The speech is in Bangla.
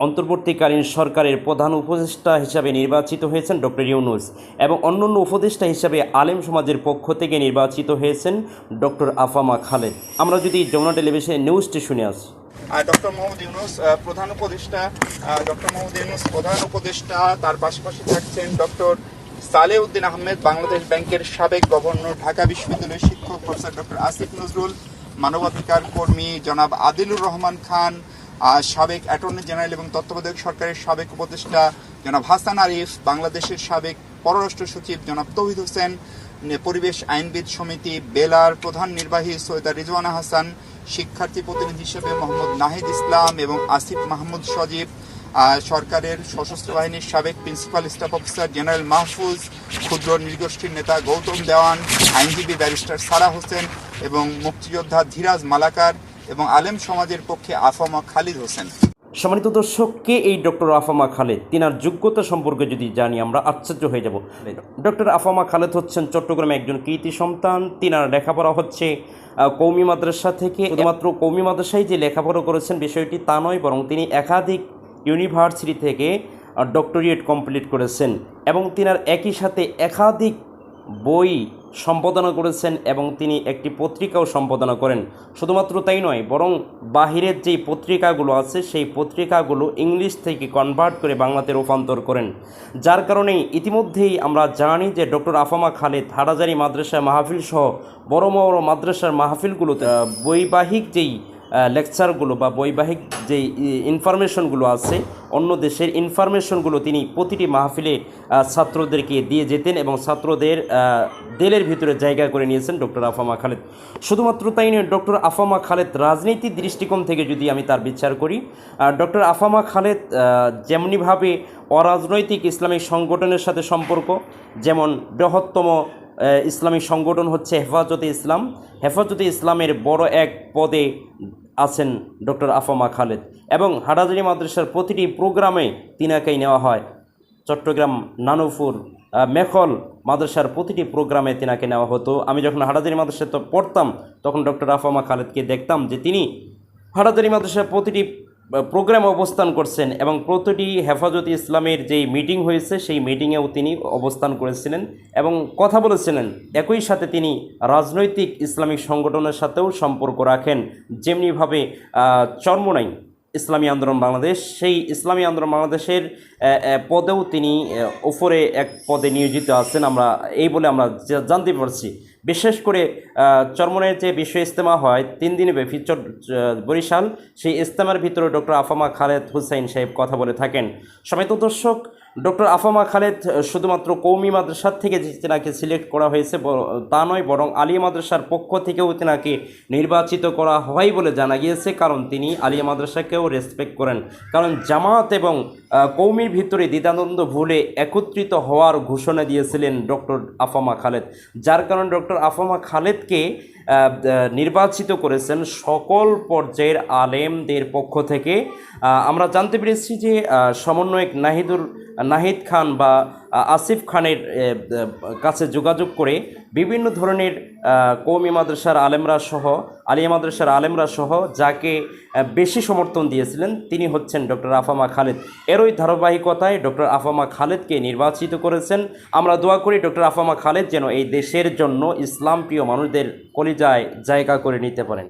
অন্তর্বর্তীকালীন সরকারের প্রধান উপদেষ্টা হিসাবে নির্বাচিত হয়েছেন ডক্টর ইউনুস এবং অন্যান্য উপদেষ্টা হিসাবে আলেম সমাজের পক্ষ থেকে নির্বাচিত হয়েছেন ডক্টর আফামা খালেদ। আমরা যদি যমুনা টেলিভিশনে নিউজটি শুনে আসি। ডক্টর মোহাম্মদ ইউনুস প্রধান উপদেষ্টা ডক্টর মোহাম্মদ ইউনুস প্রধান উপদেষ্টা, তার পাশাপাশি থাকছেন ডক্টর সালেহ উদ্দিন আহমেদ, বাংলাদেশ ব্যাংকের সাবেক গভর্নর, ঢাকা বিশ্ববিদ্যালয়ের শিক্ষক প্রফেসর ডক্টর আসিফ নজরুল, মানবাধিকার কর্মী জনাব আদিলুর রহমান খান সাবেক অ্যাটর্নি জেনারেল এবং তত্ত্বাবধায়ক সরকারের সাবেক উপদেষ্টা জনাব হাসান আরিফ, বাংলাদেশের সাবেক পররাষ্ট্র সচিব জনাব তৌহিদ হোসেন পরিবেশ আইনবিদ সমিতি বেলার প্রধান নির্বাহী সৈয়দা রিজওয়ানা হাসান, শিক্ষার্থী প্রতিনিধি হিসেবে মোহাম্মদ নাহিদ ইসলাম এবং আসিফ মাহমুদ সজীব সরকারের সশস্ত্র বাহিনীর সাবেক principal staff officer general Mahfuz, ক্ষুদ্র নৃগোষ্ঠীর নেতা গৌতম দেওয়ান, আইনজীবী ব্যারিস্টার সারা হোসেন এবং মুক্তিযোদ্ধা ধীরাজ মালাকার এবং আলেম সমাজের পক্ষে আফামা খালিদ হোসেন। সম্মানিত দর্শক, কে এই ডক্টর আফামা খালেদ? তিনার যোগ্যতা সম্পর্কে যদি জানি, আমরা আশ্চর্য হয়ে যাব। ডক্টর আফামা খালেদ হচ্ছেন চট্টগ্রামে একজন কৃতি সন্তান। তিনার লেখাপড়া হচ্ছে কৌমি মাদ্রাসা থেকে। শুধুমাত্র কৌমি মাদ্রাসায় যে লেখাপড়া করেছেন, বিষয়টি তা নয়, বরং তিনি একাধিক ইউনিভার্সিটি থেকে ডক্টরিয়েট কমপ্লিট করেছেন। এবং তিনার একই সাথে একাধিক বই সম্পাদনা করেছেন এবং তিনি একটি পত্রিকাও সম্পাদনা করেন। শুধুমাত্র তাই নয়, বরং বাহিরের যেই পত্রিকাগুলো আছে, সেই পত্রিকাগুলো ইংলিশ থেকে কনভার্ট করে বাংলাতে রূপান্তর করেন। যার কারণে ইতিমধ্যেই আমরা জানি যে ডক্টর আফামা খালেদ হারাজারি মাদ্রাসা মাহফিল সহ বড় বড় মাদ্রাসার মাহফিলগুলোতে বৈবাহিক যেই লেকচারগুলো বা বৈবাহিক যে ইনফরমেশনগুলো আছে অন্য দেশের ইনফরমেশনগুলো তিনি প্রতিটি মাহফিলে ছাত্রদেরকে দিয়ে যেতেন এবং ছাত্রদের দেলের ভিতরে জায়গা করে নিয়েছেন ডক্টর আফামা খালেদ। শুধুমাত্র তাই নয় ডক্টর আফামা খালেদ রাজনীতির দৃষ্টিকোণ থেকে যদি আমি তার বিচার করি ডক্টর আফামা খালেদ যেমনিভাবে অরাজনৈতিক ইসলামিক সংগঠনের সাথে সম্পর্ক যেমন বৃহত্তম আহ, ইসলামিক সংগঠন হচ্ছে হেফাজতে ইসলাম। হেফাজতে ইসলামের বড় এক পদে আছেন ডক্টর আফামা খালেদ এবং হাডাজারি মাদ্রাসার প্রতিটি প্রোগ্রামে তিনাকেই নেওয়া হয়। চট্টগ্রাম নানুপুর মেখল মাদ্রাসার প্রতিটি প্রোগ্রামে তিনাকে নেওয়া হতো। আমি যখন হাডাজারি মাদ্রাসায় তো পড়তাম, তখন ডক্টর আফামা খালেদকে দেখতাম যে তিনি হাডাজারি মাদ্রাসার প্রতিটি প্রোগ্রামে অবস্থান করছেন এবং প্রতিটি হেফাজত ইসলামের যেই মিটিং হয়েছে, সেই মিটিংয়েও তিনি অবস্থান করেছিলেন এবং কথা বলেছিলেন। একই সাথে তিনি রাজনৈতিক ইসলামিক সংগঠনের সাথেও সম্পর্ক রাখেন। যেমনিভাবে চরমোনাই ইসলামী আন্দোলন বাংলাদেশ, সেই ইসলামী আন্দোলন বাংলাদেশের পদেও তিনি ওপরে এক পদে নিয়োজিত আছেন। আমরা এই বলে আমরা জানতে পারছি। বিশেষ করে চর্মনের যে বিশ্ব ইজতেমা হয়, তিন দিন ব্যাপী বরিশাল, সেই ইজতেমার ভিতরে ডক্টর আফামা খালেদ হুসাইন সাহেব কথা বলে থাকেন। সমিত দর্শক ডক্টর আফামা খালেদ শুধুমাত্র কৌমি মাদ্রাসার থেকে যে তেনাকে সিলেক্ট করা হয়েছে তা নয়, বরং আলিয়া মাদ্রাসার পক্ষ থেকেও তেনাকে নির্বাচিত করা হয় বলে জানা গিয়েছে, কারণ তিনি আলিয়া মাদ্রাসাকেও রেসপেক্ট করেন। কারণ জামাত এবং কৌমির ভিতরে দ্বিতানন্দ ভুলে একত্রিত হওয়ার ঘোষণা দিয়েছিলেন ডক্টর আফামা খালেদ। যার কারণে ডক্টর আফামা খালেদকে নির্বাচিত করেছেন সকল পর্যায়ের আলেমদের পক্ষ থেকে। আমরা জানতে পেরেছি যে সমন্বয়ক নাহিদুর নাহিদ খান বা আসিফ খানের কাছে যোগাযোগ করে বিভিন্ন ধরনের কৌমি মাদ্রাসার আলেমরা সহ, আলিয়া মাদ্রাসার আলেমরা সহ যাকে বেশি সমর্থন দিয়েছিলেন তিনি হচ্ছেন ডক্টর আফামা খালেদ। এরই ধারাবাহিকতায় ডক্টর আফামা খালেদকে নির্বাচিত করেছেন। আমরা দোয়া করি ডক্টর আফামা খালেদ যেন এই দেশের জন্য ইসলাম প্রিয় মানুষদের কলিজায় জায়গা করে নিতে পারেন।